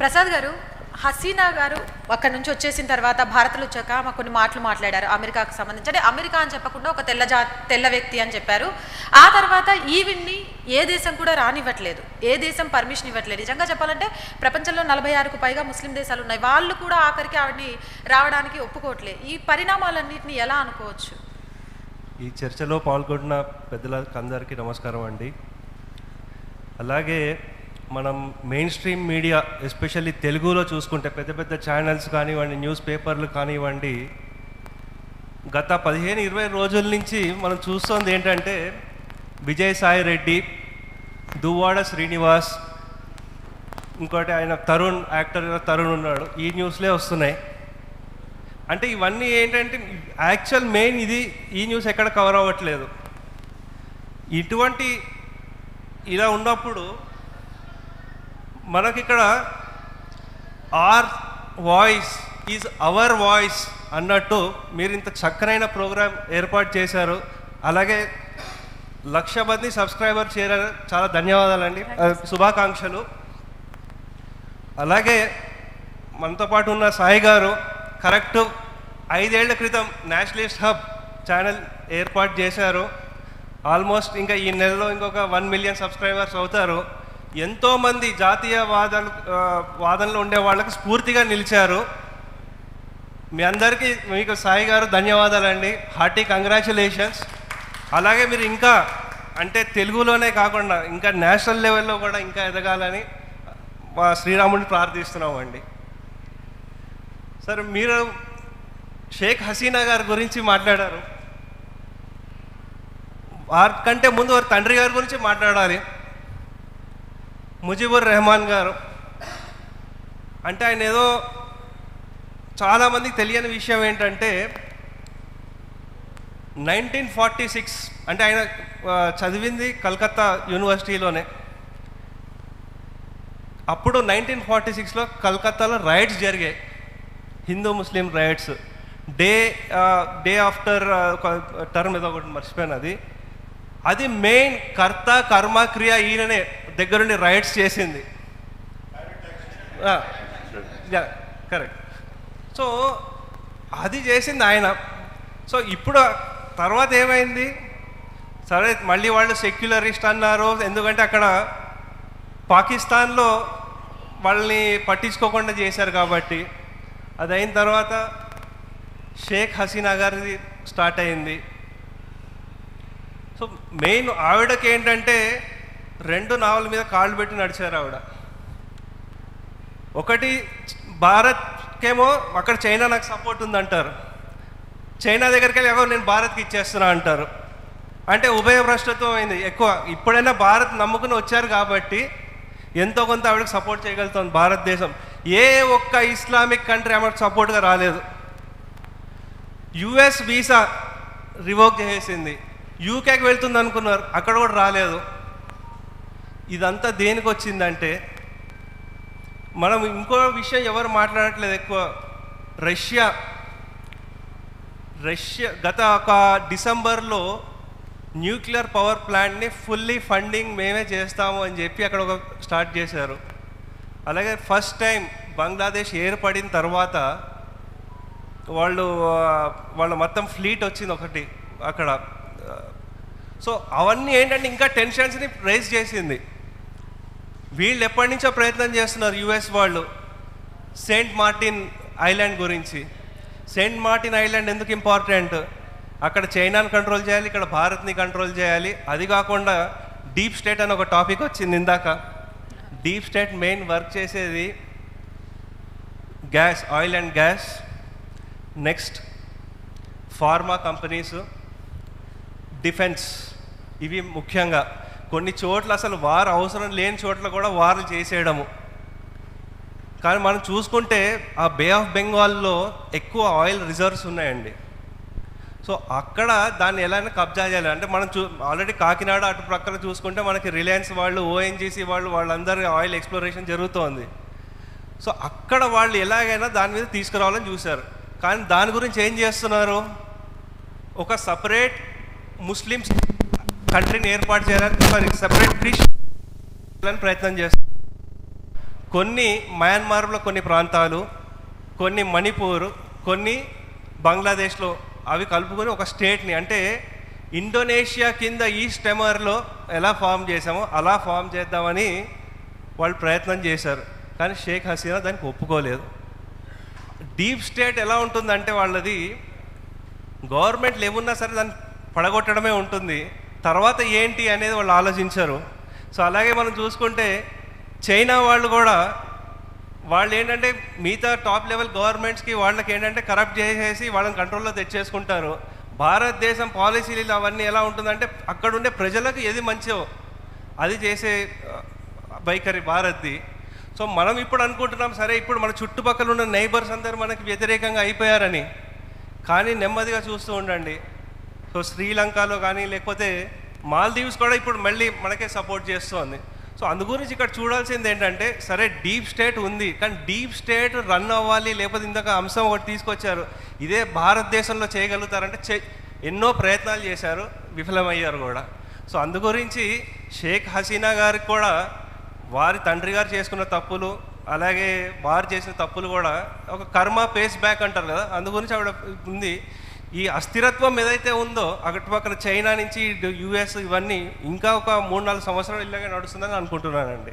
ప్రసాద్ గారు హసీనా గారు అక్కడి నుంచి వచ్చేసిన తర్వాత భారత్లో వచ్చాక మాకు కొన్ని మాటలు మాట్లాడారు అమెరికాకు సంబంధించి. అంటే అమెరికా అని చెప్పకుండా ఒక తెల్ల జా తెల్ల వ్యక్తి అని చెప్పారు. ఆ తర్వాత ఈవిడ్ని ఏ దేశం కూడా రానివ్వట్లేదు. ఏ దేశం పర్మిషన్ ఇవ్వట్లేదు. నిజంగా చెప్పాలంటే ప్రపంచంలో నలభై ఆరుకు పైగా ముస్లిం దేశాలు ఉన్నాయి. వాళ్ళు కూడా ఆఖరికి ఆవిడని రావడానికి ఒప్పుకోవట్లేదు ఈ పరిణామాలన్నింటినీ ఎలా అనుకోవచ్చు? ఈ చర్చలో పాల్గొన్న పెద్దలకు అందరికీ నమస్కారం అండి. అలాగే మనం మెయిన్ స్ట్రీమ్ మీడియా ఎస్పెషల్లీ తెలుగులో చూసుకుంటే పెద్ద పెద్ద ఛానల్స్ కానివ్వండి న్యూస్ పేపర్లు కానివ్వండి గత పదిహేను ఇరవై రోజుల నుంచి మనం చూస్తోంది ఏంటంటే విజయసాయి రెడ్డి దువ్వాడ శ్రీనివాస్ ఇంకోటి ఆయన తరుణ్ యాక్టర్ తరుణ్ ఉన్నాడు. ఈ న్యూస్లే వస్తున్నాయి. అంటే ఇవన్నీ ఏంటంటే యాక్చువల్ మెయిన్ ఇది ఈ న్యూస్ ఎక్కడ కవర్ అవ్వట్లేదు. ఇటువంటి ఇలా ఉన్నప్పుడు మనకి ఇక్కడ our voice is our voice అన్నట్టు మీరు ఇంత చక్కనైన ప్రోగ్రామ్ ఏర్పాటు చేశారు. అలాగే లక్ష మంది సబ్స్క్రైబర్ చేరారు. చాలా ధన్యవాదాలండి. శుభాకాంక్షలు. అలాగే మనతో పాటు ఉన్న సాయి గారు కరెక్ట్ ఐదేళ్ళ క్రితం నేషనలిస్ట్ హబ్ ఛానల్ ఏర్పాటు చేశారు. ఆల్మోస్ట్ ఇంకా ఈ నెలలో ఇంకొక వన్ మిలియన్ సబ్స్క్రైబర్స్ అవుతారు. ఎంతోమంది జాతీయ వాదాలు వాదనలో ఉండే వాళ్ళకి స్ఫూర్తిగా నిలిచారు. మీ అందరికీ మీకు సాయి గారు ధన్యవాదాలండి. Hearty congratulations. అలాగే మీరు ఇంకా అంటే తెలుగులోనే కాకుండా ఇంకా నేషనల్ లెవెల్లో కూడా ఇంకా ఎదగాలని మా శ్రీరాముడిని ప్రార్థిస్తున్నామండి. సార్ మీరు షేక్ హసీనా గారి గురించి మాట్లాడారు. వారి కంటే ముందు వారి తండ్రి గారి గురించి మాట్లాడాలి. ముజిబుర్ రెహమాన్ గారు. అంటే ఆయన ఏదో చాలామందికి తెలియని విషయం ఏంటంటే నైన్టీన్ ఫార్టీ సిక్స్ అంటే ఆయన చదివింది కలకత్తా యూనివర్సిటీలోనే. అప్పుడు నైన్టీన్ ఫార్టీ సిక్స్లో కలకత్తాలో రైట్స్ జరిగాయి. Hindu Muslim riots day day after term ఏదో ఒకటి మర్చిపోయాను అది. అది మెయిన్ కర్త కర్మ క్రియ ఈయననే దగ్గరుండి రైట్స్ చేసింది. కరెక్ట్. సో అది చేసింది ఆయన. సో ఇప్పుడు తర్వాత ఏమైంది? సరే మళ్ళీ వాళ్ళు సెక్యులరిస్ట్ అన్నారు. ఎందుకంటే అక్కడ పాకిస్తాన్లో వాళ్ళని పట్టించుకోకుండా చేశారు కాబట్టి. అది అయిన తర్వాత షేక్ హసీనా గారిది స్టార్ట్ అయింది. సో మెయిన్ ఆవిడకి ఏంటంటే రెండు నావల మీద కాళ్ళు పెట్టి నడిచారు ఆవిడ. ఒకటి భారత్కేమో అక్కడ చైనా నాకు సపోర్ట్ ఉందంటారు. చైనా దగ్గరికి వెళ్ళి ఎవరు నేను భారత్కి ఇచ్చేస్తున్నా అంటారు. అంటే ఉభయ భ్రష్టత్వం అయింది. ఎక్కువ ఇప్పుడైనా భారత్ నమ్ముకుని వచ్చారు కాబట్టి ఎంతో కొంత ఆవిడకి సపోర్ట్ చేయగలుగుతుంది భారతదేశం. ఏ ఒక్క ఇస్లామిక్ కంట్రీ ఆమెకు సపోర్ట్గా రాలేదు. యుఎస్ వీసా రివోక్ చేసేసింది యూకేకి వెళ్తుంది అనుకున్నారు. అక్కడ కూడా రాలేదు. ఇదంతా దేనికి వచ్చిందంటే మనం ఇంకో విషయం ఎవరు మాట్లాడట్లేదు ఎక్కువ. రష్యా. రష్యా గత ఒక డిసెంబర్లో న్యూక్లియర్ పవర్ ప్లాంట్ని ఫుల్లీ ఫండింగ్ మేమే చేస్తాము అని చెప్పి అక్కడ ఒక స్టార్ట్ చేశారు. అలాగే ఫస్ట్ టైం బంగ్లాదేశ్ ఏర్పడిన తర్వాత వాళ్ళు వాళ్ళ మొత్తం ఫ్లీట్ వచ్చింది ఒకటి అక్కడ. సో అవన్నీ ఏంటంటే ఇంకా టెన్షన్స్ని రైజ్ చేసింది. వీళ్ళు ఎప్పటి నుంచో ప్రయత్నం చేస్తున్నారు యుఎస్ వాళ్ళు. సెయింట్ మార్టిన్ ఐలాండ్ గురించి. సెయింట్ మార్టిన్ ఐలాండ్ ఎందుకు ఇంపార్టెంట్? అక్కడ చైనాని కంట్రోల్ చేయాలి ఇక్కడ భారత్ని కంట్రోల్ చేయాలి. అది కాకుండా డీప్ స్టేట్ అని ఒక టాపిక్ వచ్చింది ఇందాక. డీప్ స్టేట్ మెయిన్ వర్క్ చేసేది gas oil and gas. Next pharma companies. Defence. ఇవి ముఖ్యంగా కొన్ని చోట్ల అసలు వారు అవసరం లేని చోట్ల కూడా వారు చేసేయడము. కానీ మనం చూసుకుంటే ఆ బే ఆఫ్ బెంగాల్లో ఎక్కువ ఆయిల్ రిజర్వ్స్ ఉన్నాయండి. సో అక్కడ దాన్ని ఎలా అయినా కబ్జా చేయాలి. అంటే మనం చూ ఆల్రెడీ కాకినాడ అటు ప్రక్కన చూసుకుంటే మనకి రిలయన్స్ వాళ్ళు ఓఎన్జీసీ వాళ్ళు వాళ్ళందరి ఆయిల్ ఎక్స్ప్లోరేషన్ జరుగుతోంది. సో అక్కడ వాళ్ళు ఎలాగైనా దాని మీద తీసుకురావాలని చూశారు. కానీ దాని గురించి ఏం చేస్తున్నారు? ఒక సపరేట్ ముస్లిమ్స్ కంట్రీని ఏర్పాటు చేయడానికి సారీ సపరేట్ క్రిస్టియన్ ప్రయత్నం చేస్తారు కొన్ని మయన్మార్లో కొన్ని ప్రాంతాలు కొన్ని మణిపూర్ కొన్ని బంగ్లాదేశ్లో అవి కలుపుకొని ఒక స్టేట్ని అంటే ఇండోనేషియా కింద ఈస్ట్ టెమర్లో ఎలా ఫామ్ చేసామో అలా ఫామ్ చేద్దామని వాళ్ళు ప్రయత్నం చేశారు. కానీ షేక్ హసీనా దానికి ఒప్పుకోలేదు. డీప్ స్టేట్ ఎలా ఉంటుందంటే వాళ్ళది గవర్నమెంట్లు ఏమున్నా సరే దాన్ని పడగొట్టడమే ఉంటుంది. తర్వాత ఏంటి అనేది వాళ్ళు ఆలోచించారు. సో అలాగే మనం చూసుకుంటే చైనా వాళ్ళు కూడా వాళ్ళు ఏంటంటే మిగతా టాప్ లెవెల్ గవర్నమెంట్స్కి వాళ్ళకి ఏంటంటే కరప్ట్ చేసేసి వాళ్ళని కంట్రోల్లో తెచ్చేసుకుంటారు. భారతదేశం పాలసీలు అవన్నీ ఎలా ఉంటుందంటే అక్కడుండే ప్రజలకు ఏది మంచో అది చేసే బైకరీ వైఖరి భారత్ది. సో మనం ఇప్పుడు అనుకుంటున్నాం సరే ఇప్పుడు మన చుట్టుపక్కల ఉన్న నైబర్స్ అందరూ మనకి వ్యతిరేకంగా అయిపోయారని. కానీ నెమ్మదిగా చూస్తూ ఉండండి. సో శ్రీలంకలో కానీ లేకపోతే మాల్దీవ్స్ కూడా ఇప్పుడు మళ్ళీ మనకే సపోర్ట్ చేస్తోంది. సో అందు గురించి ఇక్కడ చూడాల్సింది ఏంటంటే సరే డీప్ స్టేట్ ఉంది కానీ డీప్ స్టేట్ రన్ అవ్వాలి లేకపోతే ఇందాక అంశం ఒకటి తీసుకొచ్చారు. ఇదే భారతదేశంలో చేయగలుగుతారంటే చే ఎన్నో ప్రయత్నాలు చేశారు విఫలమయ్యారు కూడా. సో అందు గురించి షేక్ హసీనా గారికి కూడా వారి తండ్రి గారు చేసుకున్న తప్పులు అలాగే వారు చేసిన తప్పులు కూడా ఒక కర్మ పేస్ బ్యాక్ అంటారు కదా అందు గురించి ఆవిడ ఉంది. ఈ అస్థిరత్వం ఏదైతే ఉందో అటు చైనా నుంచి యుఎస్ ఇవన్నీ ఇంకా ఒక మూడు నాలుగు సంవత్సరాలు ఇలాగే నడుస్తుందని అనుకుంటున్నానండి.